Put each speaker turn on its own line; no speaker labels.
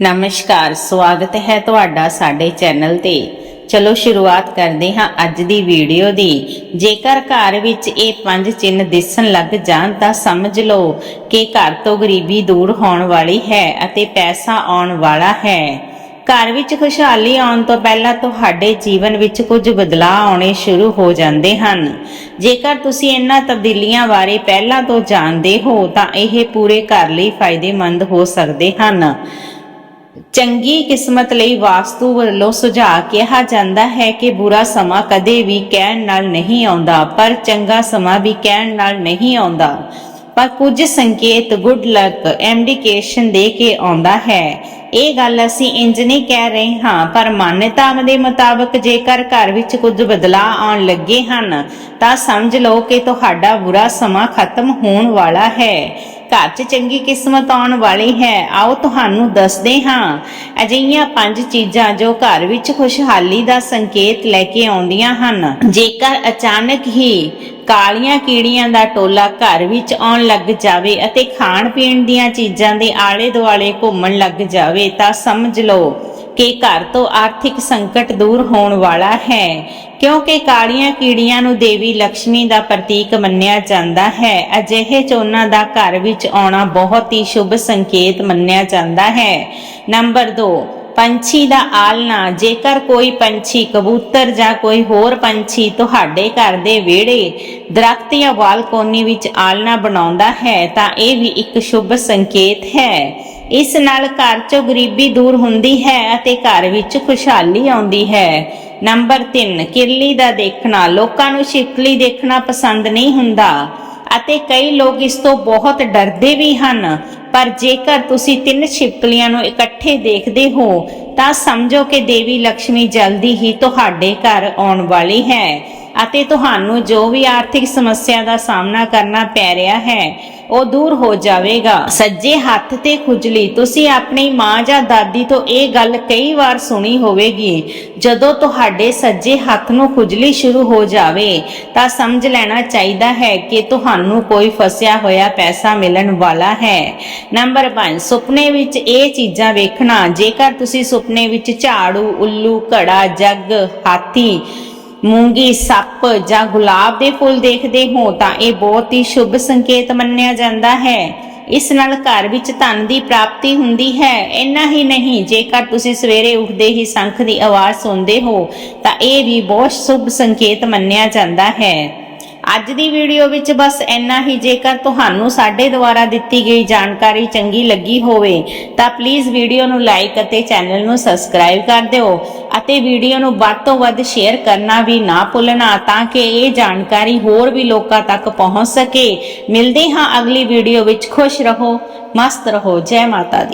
ਨਮਸਕਾਰ, ਸਵਾਗਤ ਹੈ ਤੁਹਾਡਾ ਸਾਡੇ ਚੈਨਲ ਤੇ। ਚਲੋ ਸ਼ੁਰੂਆਤ ਕਰਦੇ ਹਾਂ ਅੱਜ ਦੀ ਵੀਡੀਓ ਦੀ। ਜੇਕਰ ਘਰ ਵਿੱਚ ਇਹ ਪੰਜ ਚਿੰਨ੍ਹ ਦਿਸਣ ਲੱਗ ਜਾਣ ਤਾਂ ਸਮਝ ਲਓ ਕਿ ਘਰ ਤੋਂ ਗਰੀਬੀ ਦੂਰ ਹੋਣ ਵਾਲੀ ਹੈ ਅਤੇ ਪੈਸਾ ਆਉਣ ਵਾਲਾ ਹੈ। ਘਰ ਵਿੱਚ ਖੁਸ਼ਹਾਲੀ ਆਉਣ ਤੋਂ ਪਹਿਲਾਂ ਤੁਹਾਡੇ ਜੀਵਨ ਵਿੱਚ ਕੁਝ ਬਦਲਾਅ ਆਉਣੇ ਸ਼ੁਰੂ ਹੋ ਜਾਂਦੇ ਹਨ। ਜੇਕਰ ਤੁਸੀਂ ਇਹਨਾਂ ਤਬਦੀਲੀਆਂ ਬਾਰੇ ਪਹਿਲਾਂ ਤੋਂ ਜਾਣਦੇ ਹੋ ਤਾਂ ਇਹ ਪੂਰੇ ਘਰ ਲਈ ਫਾਇਦੇਮੰਦ ਹੋ ਸਕਦੇ ਹਨ। ਚੰਗੀ ਕਿਸਮਤ ਲਈ ਵਾਸਤੂ ਵੱਲੋਂ ਸੁਝਾਅ ਕਿਹਾ ਜਾਂਦਾ ਹੈ ਕਿ ਬੁਰਾ ਸਮਾਂ ਕਦੇ ਵੀ ਕਹਿਣ ਨਾਲ ਨਹੀਂ ਆਉਂਦਾ, ਪਰ ਚੰਗਾ ਸਮਾਂ ਵੀ ਕਹਿਣ ਨਾਲ ਨਹੀਂ ਆਉਂਦਾ। ਪਰ ਕੁਝ ਸੰਕੇਤ ਗੁੱਡ ਲੱਕ ਇੰਡੀਕੇਸ਼ਨ ਦੇ ਕੇ ਆਉਂਦਾ ਹੈ। ਇਹ ਗੱਲ ਅਸੀਂ ਇੰਜ ਨਹੀਂ ਕਹਿ ਰਹੇ ਹਾਂ, ਪਰ ਮਾਨਤਾ ਦੇ ਮੁਤਾਬਕ ਜੇਕਰ ਘਰ ਵਿੱਚ ਕੁਝ ਬਦਲਾਅ ਆਉਣ ਲੱਗੇ ਹਨ, ਤਾਂ ਸਮਝ ਲਓ ਕਿ ਤੁਹਾਡਾ ਬੁਰਾ ਸਮਾਂ ਖਤਮ ਹੋਣ ਵਾਲਾ ਹੈ। ਘਰ 'ਚ ਚੰਗੀ ਕਿਸਮਤ ਆਉਣ ਵਾਲੀ ਹੈ। ਆਓ ਤੁਹਾਨੂੰ ਦੱਸਦੇ ਹਾਂ। ਅਜਿਹੀਆਂ ਪੰਜ ਚੀਜ਼ਾਂ ਜੋ ਘਰ ਵਿੱਚ ਖੁਸ਼ਹਾਲੀ ਦਾ ਸੰਕੇਤ ਲੈ ਕੇ ਆਉਂਦੀਆਂ ਹਨ। ਜੇਕਰ ਅਚਾਨਕ ਹੀ ਕਾਲੀਆਂ ਕੀੜੀਆਂ ਦਾ ਟੋਲਾ ਘਰ ਵਿੱਚ ਆਉਣ ਲੱਗ ਜਾਵੇ ਅਤੇ ਖਾਣ ਪੀਣ ਦੀਆਂ ਚੀਜ਼ਾਂ ਦੇ ਆਲੇ ਦੁਆਲੇ ਘੁੰਮਣ ਲੱਗ ਜਾਵੇ ਤਾਂ ਸਮਝ ਲਓ ਕਿ ਘਰ ਤੋਂ ਆਰਥਿਕ ਸੰਕਟ ਦੂਰ ਹੋਣ ਵਾਲਾ ਹੈ, ਕਿਉਂਕਿ ਕਾਲੀਆਂ ਕੀੜੀਆਂ ਨੂੰ ਦੇਵੀ ਲక్ష్ਮੀ ਦਾ ਪ੍ਰਤੀਕ ਮੰਨਿਆ ਜਾਂਦਾ ਹੈ। ਅਜਿਹੇ ਚੋਨਾਂ ਦਾ ਘਰ ਵਿੱਚ ਆਉਣਾ ਬਹੁਤ ਹੀ ਸ਼ੁਭ ਸੰਕੇਤ ਮੰਨਿਆ ਜਾਂਦਾ ਹੈ। ਨੰਬਰ 2 ਪੰਛੀ ਦਾ ਆਲਣਾ। ਜੇਕਰ ਕੋਈ ਪੰਛੀ ਕਬੂਤਰ ਜਾਂ ਕੋਈ ਹੋਰ ਪੰਛੀ ਤੁਹਾਡੇ ਘਰ ਦੇ ਵਿਹੜੇ, ਦਰਖਤ ਜਾਂ ਬਾਲਕੋਨੀ ਵਿੱਚ ਆਲਣਾ ਬਣਾਉਂਦਾ ਹੈ, ਤਾਂ ਇਹ ਵੀ ਇੱਕ ਸ਼ੁਭ ਸੰਕੇਤ ਹੈ। ਇਸ ਨਾਲ ਘਰ 'ਚੋਂ ਗਰੀਬੀ ਦੂਰ ਹੁੰਦੀ ਹੈ ਅਤੇ ਘਰ ਵਿੱਚ ਖੁਸ਼ਹਾਲੀ ਆਉਂਦੀ ਹੈ। ਨੰਬਰ 3 ਕਿਰਲੀ ਦਾ ਦੇਖਣਾ। ਲੋਕਾਂ ਨੂੰ ਛਿਪਕਲੀ ਦੇਖਣਾ ਪਸੰਦ ਨਹੀਂ ਹੁੰਦਾ ਅਤੇ ਕਈ ਲੋਕ ਇਸ ਤੋਂ ਬਹੁਤ ਡਰਦੇ ਵੀ ਹਨ। ਪਰ ਜੇਕਰ ਤੁਸੀਂ ਤਿੰਨ ਛਿਪਕਲੀਆਂ ਨੂੰ ਇਕੱਠੇ ਦੇਖਦੇ ਹੋ, ਤਾਂ ਸਮਝੋ ਕਿ ਦੇਵੀ ਲక్ష్ਮੀ ਜਲਦੀ ਹੀ ਤੁਹਾਡੇ ਘਰ ਆਉਣ ਵਾਲੀ ਹੈ। ਅਤੇ ਤੁਹਾਨੂੰ ਜੋ ਵੀ ਆਰਥਿਕ ਸਮੱਸਿਆ ਦਾ ਸਾਹਮਣਾ ਕਰਨਾ ਪੈ ਰਿਹਾ ਹੈ, ਉਹ ਦੂਰ ਹੋ ਜਾਵੇਗਾ। ਸੱਜੇ ਹੱਥ ਤੇ ਖੁਜਲੀ, ਤੁਸੀਂ ਆਪਣੀ ਮਾਂ ਜਾਂ ਦਾਦੀ ਤੋਂ ਇਹ ਗੱਲ ਕਈ ਵਾਰ ਸੁਣੀ ਹੋਵੇਗੀ। ਜਦੋਂ ਤੁਹਾਡੇ ਸੱਜੇ ਹੱਥ ਨੂੰ ਖੁਜਲੀ ਸ਼ੁਰੂ ਹੋ ਜਾਵੇ, ਤਾਂ ਸਮਝ ਲੈਣਾ ਚਾਹੀਦਾ ਹੈ ਕਿ ਤੁਹਾਨੂੰ ਕੋਈ ਫਸਿਆ ਹੋਇਆ ਪੈਸਾ ਮਿਲਣ ਵਾਲਾ ਹੈ। ਨੰਬਰ 5 ਸੁਪਨੇ ਵਿੱਚ ਇਹ ਚੀਜ਼ਾਂ ਵੇਖਣਾ। ਜੇਕਰ ਤੁਸੀਂ ਸੁਪਨੇ ਵਿੱਚ ਝਾੜੂ, ਉੱਲੂ, ਘੜਾ, ਜੱਗ, ਹਾਥੀ ਮੂੰਗੀ ਸੱਪ ਜਾਂ ਗੁਲਾਬ ਦੇ ਫੁੱਲ ਦੇਖਦੇ ਹੋ ਤਾਂ ਇਹ ਬਹੁਤ ਹੀ ਸ਼ੁਭ ਸੰਕੇਤ ਮੰਨਿਆ ਜਾਂਦਾ ਹੈ। ਇਸ ਨਾਲ ਘਰ ਵਿੱਚ ਧਨ ਦੀ ਪ੍ਰਾਪਤੀ ਹੁੰਦੀ ਹੈ। ਇੰਨਾ ਹੀ ਨਹੀਂ, ਜੇਕਰ ਤੁਸੀਂ ਸਵੇਰੇ ਉੱਠਦੇ ਹੀ ਸ਼ੰਖ ਦੀ ਆਵਾਜ਼ ਸੁਣਦੇ ਹੋ, ਤਾਂ ਇਹ ਵੀ ਬਹੁਤ ਸ਼ੁਭ ਸੰਕੇਤ ਮੰਨਿਆ ਜਾਂਦਾ ਹੈ। ਅੱਜ ਦੀ ਵੀਡੀਓ ਵਿੱਚ ਬਸ ਇੰਨਾ ਹੀ, ਜੇਕਰ ਤੁਹਾਨੂੰ ਸਾਡੇ ਦੁਆਰਾ ਦਿੱਤੀ ਗਈ ਜਾਣਕਾਰੀ ਚੰਗੀ ਲੱਗੀ ਹੋਵੇ, ਤਾਂ ਪਲੀਜ਼ ਵੀਡੀਓ ਨੂੰ ਲਾਈਕ ਅਤੇ ਚੈਨਲ ਨੂੰ ਸਬਸਕ੍ਰਾਈਬ ਕਰ ਦਿਓ। ਅਤੇ ਵੀਡੀਓ ਨੂੰ ਵੱਧ ਤੋਂ ਵੱਧ ਸ਼ੇਅਰ ਕਰਨਾ ਵੀ ਨਾ ਭੁੱਲਣਾ ਤਾਂ ਕਿ ਇਹ ਜਾਣਕਾਰੀ ਹੋਰ ਵੀ ਲੋਕਾਂ ਤੱਕ ਪਹੁੰਚ ਸਕੇ। ਮਿਲਦੇ ਹਾਂ ਅਗਲੀ ਵੀਡੀਓ ਵਿੱਚ। ਖੁਸ਼ ਰਹੋ, ਮਸਤ ਰਹੋ। ਜੈ ਮਾਤਾ ਦੀ।